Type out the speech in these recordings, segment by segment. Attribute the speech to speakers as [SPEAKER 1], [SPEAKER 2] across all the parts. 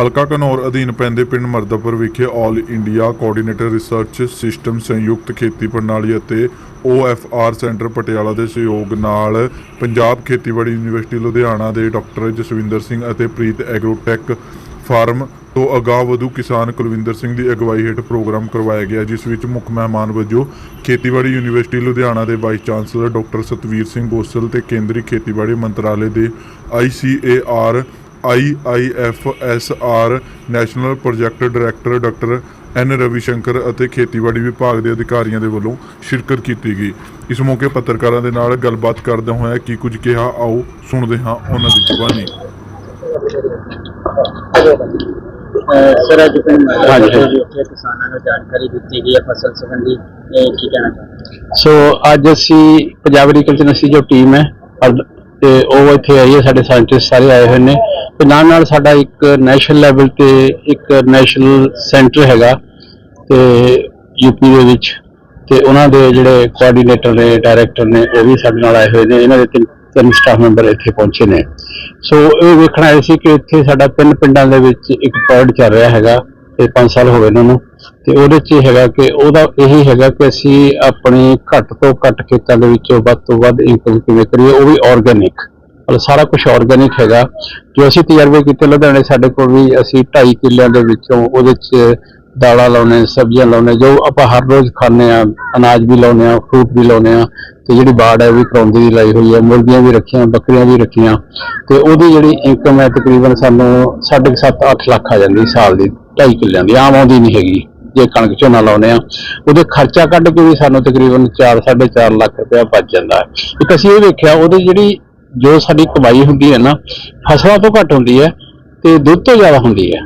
[SPEAKER 1] ਹਲਕਾ ਘਨੌਰ ਅਧੀਨ ਪੈਂਦੇ ਪਿੰਡ ਮਰਦਾਪੁਰ ਵਿਖੇ all India coordinator research system ਸੰਯੁਕਤ ਖੇਤੀ ਪ੍ਰਣਾਲੀ ਅਤੇ OFR ਸੈਂਟਰ ਪਟਿਆਲਾ ਦੇ ਸਹਿਯੋਗ ਨਾਲ ਪੰਜਾਬ ਖੇਤੀਬਾੜੀ ਯੂਨੀਵਰਸਿਟੀ ਲੁਧਿਆਣਾ ਦੇ ਡਾਕਟਰ ਜਸਵਿੰਦਰ ਸਿੰਘ ਅਤੇ ਪ੍ਰੀਤ ਐਗਰੋਟੈਕ ਫਾਰਮ ਤੋਂ ਅਗਾਹ ਵਧੂ ਕਿਸਾਨ ਕੁਲਵਿੰਦਰ ਸਿੰਘ ਦੀ ਅਗਵਾਈ ਹੇਠ ਪ੍ਰੋਗਰਾਮ ਕਰਵਾਇਆ ਗਿਆ, ਜਿਸ ਵਿੱਚ ਮੁੱਖ ਮਹਿਮਾਨ ਵਜੋਂ ਖੇਤੀਬਾੜੀ ਯੂਨੀਵਰਸਿਟੀ ਲੁਧਿਆਣਾ ਦੇ vice chancellor doctor Satvir Singh Gosal ਤੇ ਕੇਂਦਰੀ ਖੇਤੀਬਾੜੀ ਮੰਤਰਾਲੇ ਦੇ ICAR IIFSR national project director doctor N Ravi Shankar ਅਤੇ ਖੇਤੀਬਾੜੀ ਵਿਭਾਗ ਦੇ ਅਧਿਕਾਰੀਆਂ ਦੇ ਵੱਲੋਂ ਸ਼ਿਰਕਤ ਕੀਤੀ ਗਈ। ਇਸ ਮੌਕੇ ਪੱਤਰਕਾਰਾਂ ਦੇ ਨਾਲ ਗੱਲਬਾਤ ਕਰਦਿਆਂ ਹੋਇਆ ਕੀ ਕੁਝ ਕਿਹਾ, ਆਓ ਸੁਣਦੇ ਹਾਂ ਉਹਨਾਂ ਦੀ ਜ਼ੁਬਾਨੀ
[SPEAKER 2] ਸਰ ਅੱਜ ਪਿੰਡ
[SPEAKER 3] ਹਾਂਜੀ।
[SPEAKER 2] ਮਰਦਾਪੁਰ ਵਿਖੇ ਕਿਸਾਨਾਂ ਨੂੰ ਜਾਣਕਾਰੀ ਦਿੱਤੀ ਗਈ ਹੈ ਫਸਲ ਸੰਬੰਧੀ। ਇਹ ਕੀ ਕਹਿਣਾ ਚਾਹੁੰਦੇ?
[SPEAKER 3] ਸੋ ਅੱਜ ਅਸੀਂ ਪੰਜਾਬ ਐਗਰੀਕਲਚਰ ਯੂਨੀਵਰਸਿਟੀ ਜੋ ਟੀਮ ਹੈ ਅਰ- ਤੇ ਉਹ ਇੱਥੇ ਆਈ ਹੈ ਸਾਡੇ ਸਾਇੰਟਿਸਟ ਸਾਰੇ ਆਏ ਹੋਏ ਨੇ। ਤੇ ਨਾਲ ਨਾਲ ਸਾਡਾ ਇੱਕ ਨੈਸ਼ਨਲ ਲੈਵਲ ਤੇ ਇੱਕ ਨੈਸ਼ਨਲ ਸੈਂਟਰ ਹੈਗਾ ਤੇ ਯੂਪੀ ਦੇ ਵਿੱਚ। ਤੇ ਉਹਨਾਂ ਦੇ ਜਿਹੜੇ ਕੋਆਰਡੀਨੇਟਰ ਨੇ ਡਾਇਰੈਕਟਰ ਨੇ ਉਹ ਵੀ ਸਾਡੇ ਨਾਲ ਆਏ ਹੋਏ ਨੇ। ਇਹਨਾਂ ਦੇ ਤਿੰਨ ਤਿੰਨ ਸਟਾਫ ਮੈਂਬਰ ਇੱਥੇ ਪਹੁੰਚੇ ਨੇ। ਸੋ ਇਹ ਵੇਖਣਾ ਆਏ ਸੀ ਕਿ ਇੱਥੇ ਸਾਡਾ ਤਿੰਨ ਪਿੰਡਾਂ ਦੇ ਵਿੱਚ ਇੱਕ ਪ੍ਰੋਜੈਕਟ ਚੱਲ ਰਿਹਾ ਹੈਗਾ ਤੇ 5 ਸਾਲ ਹੋ ਗਏ ਇਹਨਾਂ ਨੂੰ ਤੇ ਉਹਦੇ 'ਚ ਹੈਗਾ ਕਿ ਉਹਦਾ ਇਹੀ ਹੈਗਾ ਕਿ ਅਸੀਂ ਆਪਣੀ ਘੱਟ ਤੋਂ ਘੱਟ ਖੇਤਾਂ ਦੇ ਵਿੱਚੋਂ ਵੱਧ ਤੋਂ ਵੱਧ ਇਨਕਮ ਕਿਵੇਂ ਕਰੀਏ, ਉਹ ਵੀ ਆਰਗੈਨਿਕ ਮਤਲਬ ਸਾਰਾ ਕੁਝ ਆਰਗੈਨਿਕ ਹੈਗਾ। ਜੋ ਅਸੀਂ ਤਜਰਬੇ ਕੀਤੇ, ਲੁਧਿਆਣੇ ਸਾਡੇ ਕੋਲ ਵੀ ਅਸੀਂ 2.5 ਕਿੱਲਿਆਂ ਦੇ ਵਿੱਚੋਂ ਉਹਦੇ 'ਚ ਦਾਲਾਂ ਲਾਉਣੇ ਸਬਜ਼ੀਆਂ ਲਾਉਣੇ ਜੋ ਆਪਾਂ ਹਰ ਰੋਜ਼ ਖਾਂਦੇ ਆ ਅਨਾਜ ਵੀ ਲਾਉਨੇ ਆ ਫਰੂਟ ਵੀ ਲਾਉਨੇ ਆ ਤੇ ਜਿਹੜੀ ਬਾੜ ਹੈ ਉਹ ਵੀ ਕਰੌਂਦੀ ਦੀ ਲਾਈ ਹੋਈ ਹੈ, ਮੁਰਗੀਆਂ ਵੀ ਰੱਖੀਆਂ, ਬੱਕਰੀਆਂ ਵੀ ਰੱਖੀਆਂ, ਤੇ ਉਹਦੀ ਜਿਹੜੀ ਇਨਕਮ ਹੈ ਤਕਰੀਬਨ ਸਾਨੂੰ 7.5 8 ਲੱਖ ਆ ਜਾਂਦੀ ਸਾਲ ਦੀ 2.5 ਕਿੱਲਿਆਂ ਦੀ, ਆਮ ਆਉਂਦੀ ਨਹੀਂ ਹੈਗੀ, ਜੇ ਕਣਕ ਝੋਨਾ ਲਾਉਨੇ ਆ ਉਹਦੇ ਖਰਚਾ ਕੱਢ ਕੇ ਵੀ ਸਾਨੂੰ ਤਕਰੀਬਨ 4 4.5 ਲੱਖ ਰੁਪਇਆ ਬਚ ਜਾਂਦਾ ਹੈ। ਇੱਕ ਅਸੀਂ ਇਹ ਵੇਖਿਆ, ਉਹਦੀ ਜਿਹੜੀ ਜੋ ਸਾਡੀ ਕਮਾਈ ਹੁੰਦੀ ਹੈ ਨਾ, ਫਸਲਾਂ ਤੋਂ ਘੱਟ ਹੁੰਦੀ ਹੈ ਤੇ ਦੁੱਧ ਤੋਂ ਜ਼ਿਆਦਾ ਹੁੰਦੀ ਹੈ।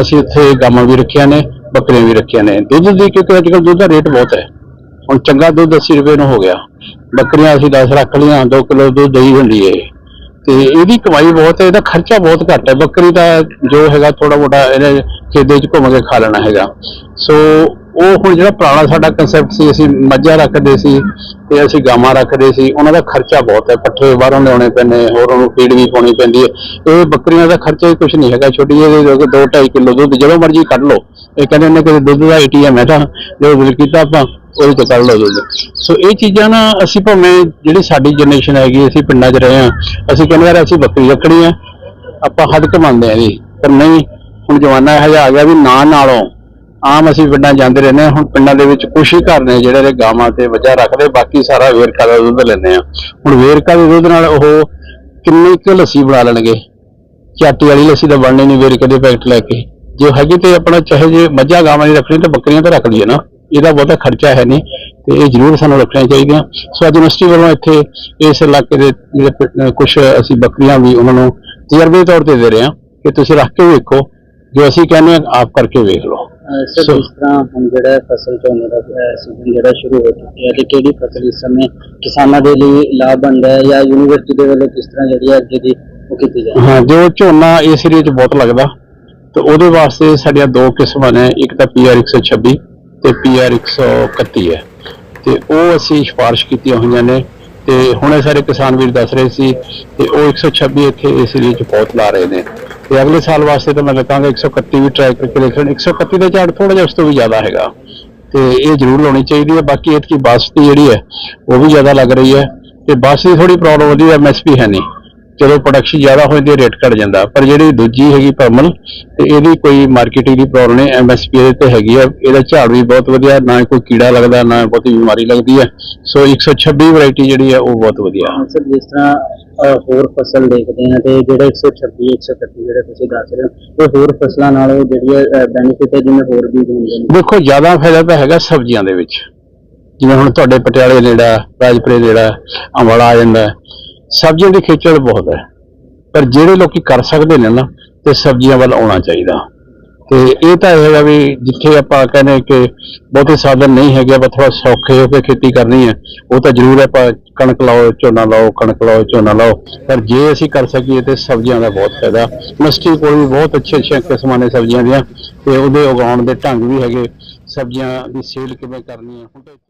[SPEAKER 3] ਅਸੀਂ ਇੱਥੇ ਗਾਵਾਂ ਵੀ ਰੱਖੀਆਂ ਨੇ ਬੱਕਰੀਆਂ ਵੀ ਰੱਖੀਆਂ ਨੇ। ਦੁੱਧ ਦੀ ਕਿਉਂਕਿ ਅੱਜ ਕੱਲ੍ਹ ਦੁੱਧ ਦਾ ਰੇਟ ਬਹੁਤ ਹੈ। ਹੁਣ ਚੰਗਾ ਦੁੱਧ 80 ਰੁਪਏ ਨੂੰ ਹੋ ਗਿਆ। ਬੱਕਰੀਆਂ ਅਸੀਂ 10 ਰੱਖ ਲਈਆਂ 2 ਕਿਲੋ ਦੁੱਧ ਦਈ ਹੁੰਦੀ ਹੈ ਤੇ ਇਹਦੀ ਕਮਾਈ ਬਹੁਤ ਹੈ, ਇਹਦਾ ਖਰਚਾ ਬਹੁਤ ਘੱਟ ਹੈ। ਬੱਕਰੀ ਦਾ ਜੋ ਹੈਗਾ ਥੋੜਾ ਮੋਟਾ ਇਹਨੇ ਖੇਦੇ 'ਚ ਘੁੰਮ ਕੇ ਖਾ ਲੈਣਾ ਹੈਗਾ। ਸੋ ਉਹ ਹੁਣ ਜਿਹੜਾ ਪੁਰਾਣਾ ਸਾਡਾ ਕਨਸੈਪਟ ਸੀ, ਅਸੀਂ ਮੱਝਾਂ ਰੱਖਦੇ ਸੀ ਤੇ ਅਸੀਂ ਗਾਵਾਂ ਰੱਖਦੇ ਸੀ, ਉਹਨਾਂ ਦਾ ਖਰਚਾ ਬਹੁਤ ਹੈ। ਪੱਠੇ ਬਾਹਰੋਂ ਲਿਆਉਣੇ ਪੈਂਦੇ, ਹੋਰ ਉਹਨੂੰ ਫੀਡ ਵੀ ਪਾਉਣੀ ਪੈਂਦੀ ਹੈ। ਇਹ ਬੱਕਰੀਆਂ ਦਾ ਖਰਚਾ ਹੀ ਕੁਝ ਨਹੀਂ ਹੈਗਾ। ਛੋਟੀ ਜਿਹੀ 2 2.5 ਕਿਲੋ ਦੁੱਧ, ਜਦੋਂ ਮਰਜ਼ੀ ਕੱਢ ਲਓ। ਇਹ ਕਹਿੰਦੇ ਨੇ ਕਿ ਦੁੱਧ ਦਾ ਏਟੀਐਮ ਹੈ ਤਾਂ, ਜੋ ਬਿਲ ਕੀਤਾ ਆਪਾਂ। ਉਹਦੇ ਤੋਂ ਕੱਢ ਲਓ ਜੀ ਸੋ ਇਹ ਚੀਜ਼ਾਂ ਨਾ ਅਸੀਂ ਭਾਵੇਂ ਜਿਹੜੀ ਸਾਡੀ ਜਨਰੇਸ਼ਨ ਹੈਗੀ, ਅਸੀਂ ਪਿੰਡਾਂ 'ਚ ਰਹੇ ਹਾਂ, ਅਸੀਂ ਕਹਿੰਦੇ ਯਾਰ ਅਸੀਂ ਬੱਕਰੀ ਰੱਖਣੀ ਹੈ, ਆਪਾਂ ਹੱਦ ਕਮਾਉਂਦੇ ਆ ਜੀ। ਪਰ ਨਹੀਂ, ਹੁਣ ਜਮਾਨਾ ਇਹੋ ਜਿਹਾ ਆ ਗਿਆ ਵੀ ਨਾਂ ਨਾਲੋਂ ਆਮ ਅਸੀਂ ਪਿੰਡਾਂ ਜਾਂਦੇ ਰਹਿੰਦੇ ਹਾਂ, ਹੁਣ ਪਿੰਡਾਂ ਦੇ ਵਿੱਚ ਕੁਛ ਹੀ ਘਰ ਨੇ ਜਿਹੜੇ ਨੇ ਗਾਵਾਂ ਤੇ ਮੱਝਾਂ ਰੱਖਦੇ, ਬਾਕੀ ਸਾਰਾ ਵੇਰਕਾ ਦਾ ਦੁੱਧ ਲੈਂਦੇ ਆ ਹੁਣ ਵੇਰਕਾ ਦੇ ਦੁੱਧ ਨਾਲ ਉਹ ਕਿੰਨੀ ਕੁ ਲੱਸੀ ਬਣਾ ਲੈਣਗੇ? ਚਾਟੀ ਵਾਲੀ ਲੱਸੀ ਤਾਂ ਬਣਨੀ ਨਹੀਂ ਵੇਰਕੇ ਦੇ ਪੈਕਟ ਲੈ ਕੇ। ਜੇ ਹੈਗੀ ਤੇ ਆਪਣਾ ਚਾਹੇ ਜੇ ਮੱਝਾਂ ਗਾਵਾਂ ਦੀ ਰੱਖਣੀ, ਤਾਂ ਬੱਕਰੀਆਂ ਤਾਂ ਰੱਖ ਲਈਏ ਨਾ। ਇਹਦਾ ਬਹੁਤਾ ਖਰਚਾ ਹੈ ਨਹੀਂ ਤੇ ਇਹ ਜ਼ਰੂਰ ਸਾਨੂੰ ਰੱਖਣੀਆਂ ਚਾਹੀਦੀਆਂ। ਸੋ ਅੱਜ ਯੂਨੀਵਰਸਿਟੀ ਵੱਲੋਂ ਇੱਥੇ ਇਸ ਇਲਾਕੇ ਦੇ ਜਿਹੜੇ ਕੁਝ ਅਸੀਂ ਬੱਕਰੀਆਂ ਵੀ ਉਹਨਾਂ ਨੂੰ ਤਜਰਬੇ ਤੌਰ ਤੇ ਦੇ ਰਹੇ ਹਾਂ ਕਿ ਤੁਸੀਂ ਰੱਖ ਕੇ ਵੇਖੋ ਜੋ ਅਸੀਂ ਕਹਿੰਦੇ ਹਾਂ ਆਪ ਕਰਕੇ ਵੇਖ ਲਓ।
[SPEAKER 2] ਸਰ
[SPEAKER 3] ਸੋ-
[SPEAKER 2] ਜਿਸ ਤਰ੍ਹਾਂ ਹੁਣ ਜਿਹੜਾ ਫਸਲ ਝੋਨੇ ਦਾ ਸੀਜ਼ਨ ਜਿਹੜਾ ਸ਼ੁਰੂ ਹੋ ਚੁੱਕਿਆ ਹੈ ਤੇ ਕਿਹੜੀ ਫਸਲ ਇਸ ਸਮੇਂ ਕਿਸਾਨਾਂ ਦੇ ਲਈ ਲਾਭਵੰਦ ਹੈ ਜਾਂ ਯੂਨੀਵਰਸਿਟੀ ਦੇ ਵੱਲੋਂ ਕਿਸ ਤਰ੍ਹਾਂ ਜਿਹੜੀ ਹੈ ਅੱਗੇ ਦੀ ਉਹ ਕੀਤੀ ਜਾਏ?
[SPEAKER 3] ਹਾਂ ਜੋ ਝੋਨਾ ਇਸ ਏਰੀਏ 'ਚ ਬਹੁਤ ਲੱਗਦਾ ਤੇ ਉਹਦੇ ਵਾਸਤੇ ਸਾਡੀਆਂ ਦੋ ਕਿਸਮਾਂ ਨੇ ਇੱਕ ਤਾਂ PR 126 ਤੇ PR 131 ਹੈ। ਤੇ ਉਹ ਅਸੀਂ ਸਿਫਾਰਿਸ਼ ਕੀਤੀਆਂ ਹੋਈਆਂ ਨੇ ਤੇ ਹੁਣੇ ਸਾਰੇ ਕਿਸਾਨ ਵੀਰ ਦੱਸ ਰਹੇ ਸੀ ਤੇ ਉਹ 126 ਇੱਥੇ ਇਸ ਲਈ 'ਚ ਬਹੁਤ ਲਾ ਰਹੇ ਨੇ। ਤੇ ਅਗਲੇ ਸਾਲ ਵਾਸਤੇ ਤਾਂ ਮੈਂ ਕਹਾਂਗਾ 131 ਵੀ ਟਰਾਈ ਕਰਕੇ ਦੇਖਣ 131 ਦੇ ਝਾੜ ਥੋੜਾ ਜਿਹਾ ਉਸ ਤੋਂ ਵੀ ਜ਼ਿਆਦਾ ਹੈਗਾ। ਤੇ ਇਹ ਜ਼ਰੂਰ ਲਾਉਣੀ ਚਾਹੀਦੀ ਹੈ, ਬਾਕੀ ਇਤਕੀ ਬਾਸਮਤੀ ਜਿਹੜੀ ਹੈ, ਉਹ ਵੀ ਜ਼ਿਆਦਾ ਲੱਗ ਰਹੀ ਹੈ। ਤੇ ਬਾਸਮਤੀ ਥੋੜੀ ਪ੍ਰੋਬਲਮ ਉਹਦੀ ਐਮਐਸਪੀ ਹੈ ਨਹੀਂ। ਜਦੋਂ ਪ੍ਰੋਡਕਸ਼ਨ ਜ਼ਿਆਦਾ ਹੋ ਜਾਂਦੀ ਹੈ ਰੇਟ ਘਟ ਜਾਂਦਾ। ਪਰ ਜਿਹੜੀ ਦੂਜੀ ਹੈਗੀ ਪਰਮਲ ਤੇ ਇਹਦੀ ਕੋਈ ਮਾਰਕੀਟਿੰਗ ਦੀ ਪ੍ਰੋਬਲਮ ਨਹੀਂ ਐਮਐਸਪੀ ਇਹਦੇ ਤੇ ਹੈਗੀ ਆ। ਇਹਦਾ ਝਾੜ ਵੀ ਬਹੁਤ ਵਧੀਆ ਨਾ ਕੋਈ ਕੀੜਾ ਲੱਗਦਾ ਨਾ ਬਹੁਤੀ ਬਿਮਾਰੀ ਲੱਗਦੀ ਹੈ ਸੋ 126 ਵੈਰਾਈਟੀ ਜਿਹੜੀ ਹੈ ਉਹ ਬਹੁਤ ਵਧੀਆ।
[SPEAKER 2] ਹਾਂ ਸਰ ਜਿਸ ਤਰ੍ਹਾਂ ਹੋਰ ਫਸਲ ਦੇਖਦੇ ਹਾਂ ਤੇ ਜਿਹੜੇ 126 131 ਜਿਹੜੇ ਤੁਸੀਂ ਦੱਸ ਰਹੇ ਹੋ ਇਹ ਹੋਰ ਫਸਲਾਂ ਨਾਲੋਂ ਜਿਹੜੀ ਬੈਨੀਫਿਟ ਹੈ ਜਿਵੇਂ ਹੋਰ ਵੀ ਹੁੰਦੇ ਨੇ।
[SPEAKER 3] ਦੇਖੋ ਜ਼ਿਆਦਾ ਫਾਇਦਾ ਤਾਂ ਹੈਗਾ ਸਬਜ਼ੀਆਂ ਦੇ ਵਿੱਚ। ਜਿਵੇਂ ਹੁਣ ਤੁਹਾਡੇ ਪਟਿਆਲੇ ਨੇੜਾ ਰਾਜਪੁਰੇ ਨੇੜਾ ਅੰਬਾਲਾ ਆ ਜਾਂਦਾ। ਸਬਜ਼ੀਆਂ ਦੀ ਖੇਚਲ ਬਹੁਤ ਹੈ। ਪਰ ਜਿਹੜੇ ਲੋਕੀ ਕਰ ਸਕਦੇ ਨੇ ਨਾ, ਤੇ ਸਬਜ਼ੀਆਂ ਵੱਲ ਆਉਣਾ ਚਾਹੀਦਾ। ਤੇ ਇਹ ਤਾਂ ਇਹ ਹੈਗਾ ਵੀ ਜਿੱਥੇ ਆਪਾਂ ਕਹਿੰਦੇ ਕਿ ਬਹੁਤੇ ਸਾਧਨ ਨਹੀਂ ਹੈਗੇ, ਆਪਾਂ ਥੋੜਾ ਸੌਖੇ ਹੋ ਕੇ ਖੇਤੀ ਕਰਨੀ ਹੈ, ਉਹ ਤਾਂ ਜ਼ਰੂਰ ਹੈ ਆਪਾਂ ਕਣਕ ਲਾਓ, ਝੋਨਾ ਲਾਓ, ਕਣਕ ਲਾਓ, ਝੋਨਾ ਲਾਓ। ਪਰ ਜੇ ਅਸੀਂ ਕਰ ਸਕੀਏ ਤੇ ਸਬਜ਼ੀਆਂ ਦਾ ਬਹੁਤ ਫਾਇਦਾ। ਯੂਨੀਵਰਸਿਟੀ ਕੋਲ ਵੀ ਬਹੁਤ ਅੱਛੇ ਅੱਛੇ ਕਿਸਮਾਂ ਨੇ ਸਬਜ਼ੀਆਂ ਦੀਆਂ, ਤੇ ਉਹਦੇ ਉਗਾਉਣ ਦੇ ਢੰਗ ਵੀ ਹੈਗੇ। ਸਬਜ਼ੀਆਂ ਦੀ ਸੇਲ ਕਿਵੇਂ ਕਰਨੀ ਹੈ, ਹੁਣ ਤਾਂ